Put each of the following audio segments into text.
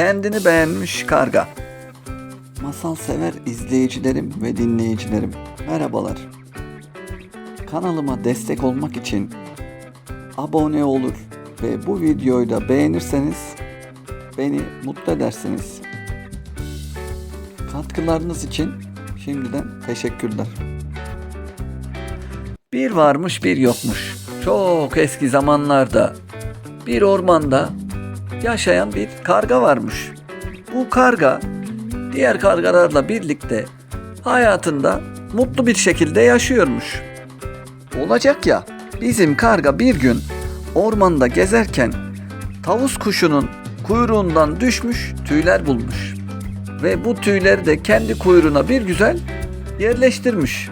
kendini beğenmiş karga. Masal sever izleyicilerim ve dinleyicilerim. Merhabalar. Kanalıma destek olmak için abone olur ve bu videoyu da beğenirseniz beni mutlu edersiniz. Katkılarınız için şimdiden teşekkürler. Bir varmış bir yokmuş. Çok eski zamanlarda bir ormanda yaşayan bir karga varmış. Bu karga diğer kargalarla birlikte hayatında mutlu bir şekilde yaşıyormuş. Olacak ya bizim karga bir gün ormanda gezerken tavus kuşunun kuyruğundan düşmüş tüyler bulmuş. Ve bu tüyleri de kendi kuyruğuna bir güzel yerleştirmiş.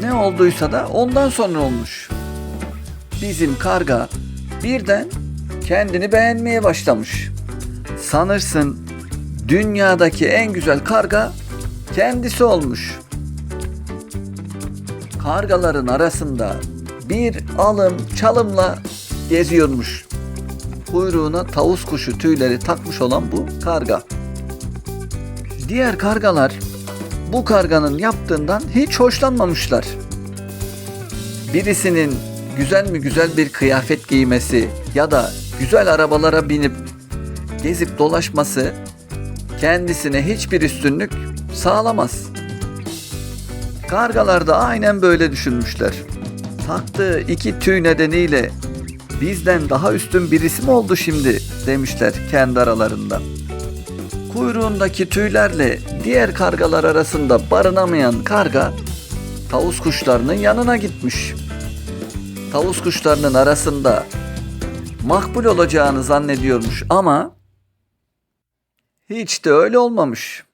Ne olduysa da ondan sonra olmuş. Bizim karga birden kendini beğenmeye başlamış. Sanırsın dünyadaki en güzel karga kendisi olmuş. Kargaların arasında bir alım çalımla geziyormuş. Kuyruğuna tavus kuşu tüyleri takmış olan bu karga. Diğer kargalar bu karganın yaptığından hiç hoşlanmamışlar. Birisinin güzel mi güzel bir kıyafet giymesi ya da güzel arabalara binip gezip dolaşması kendisine hiçbir üstünlük sağlamaz. Kargalar da aynen böyle düşünmüşler. Taktığı iki tüy nedeniyle bizden daha üstün birisi mi oldu şimdi demişler kendi aralarında. Kuyruğundaki tüylerle diğer kargalar arasında barınamayan karga tavus kuşlarının yanına gitmiş. Tavus kuşlarının arasında makbul olacağını zannediyormuş ama hiç de öyle olmamış.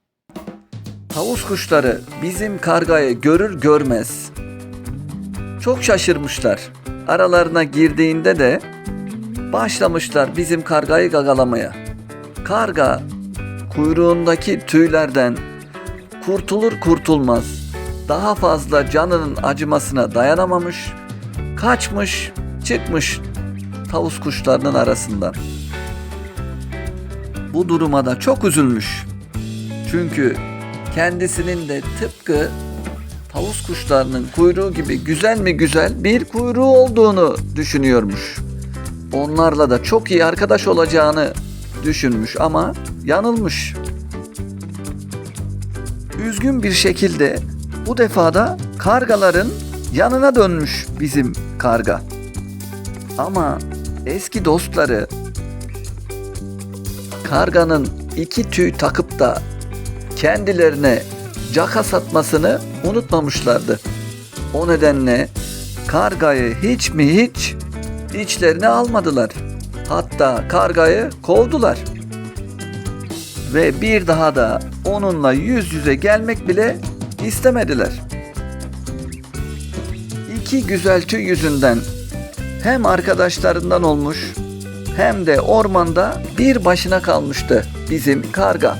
Tavus kuşları bizim kargayı görür görmez çok şaşırmışlar. Aralarına girdiğinde de başlamışlar bizim kargayı gagalamaya. Karga kuyruğundaki tüylerden kurtulur kurtulmaz daha fazla canının acımasına dayanamamış, kaçmış, çıkmış tavus kuşlarının arasından. Bu duruma da çok üzülmüş. Çünkü kendisinin de tıpkı tavus kuşlarının kuyruğu gibi güzel mi güzel bir kuyruğu olduğunu düşünüyormuş. Onlarla da çok iyi arkadaş olacağını düşünmüş ama yanılmış. Üzgün bir şekilde bu defada kargaların yanına dönmüş bizim karga. Ama eski dostları karganın iki tüy takıp da kendilerine caka satmasını unutmamışlardı. O nedenle kargayı hiç mi hiç içlerine almadılar. Hatta kargayı kovdular. Ve bir daha da onunla yüz yüze gelmek bile istemediler. İki güzel tüy yüzünden hem arkadaşlarından olmuş hem de ormanda bir başına kalmıştı bizim karga.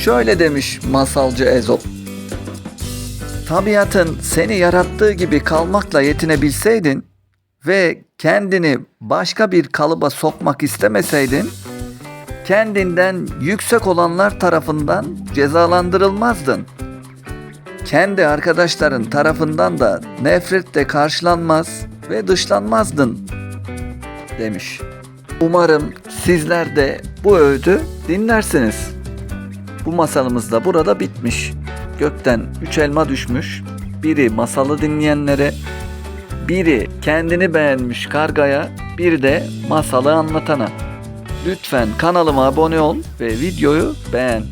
Şöyle demiş masalcı Ezop. Tabiatın seni yarattığı gibi kalmakla yetinebilseydin ve kendini başka bir kalıba sokmak istemeseydin, kendinden yüksek olanlar tarafından cezalandırılmazdın. Kendi arkadaşların tarafından da nefretle karşılanmaz ve dışlanmazdın demiş. Umarım sizler de bu öğüdü dinlersiniz. Bu masalımız da burada bitmiş. Gökten üç elma düşmüş. Biri masalı dinleyenlere, biri kendini beğenmiş kargaya, bir de masalı anlatana. Lütfen kanalıma abone ol ve videoyu beğen.